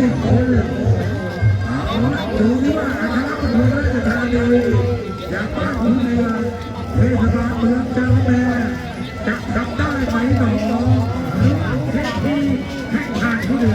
ติดโควิดเนี่ว่าอาคารปฐราชานีจากบ้านคุณเรือเทศบาเมืองเจ้าแม่จะทำได้ไหมหนอเทคทีแห่งทางคุณอื่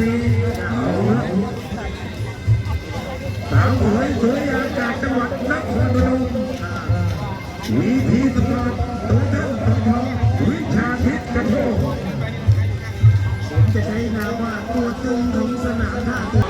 นี้เอาละสาวสวยสวยงาจากจังหวัดนครพนมมีที่สปอร์ต ว่ากูจุงถึงสนามท่า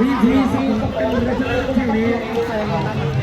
VTC ก็เป็นเรื่องที่นี้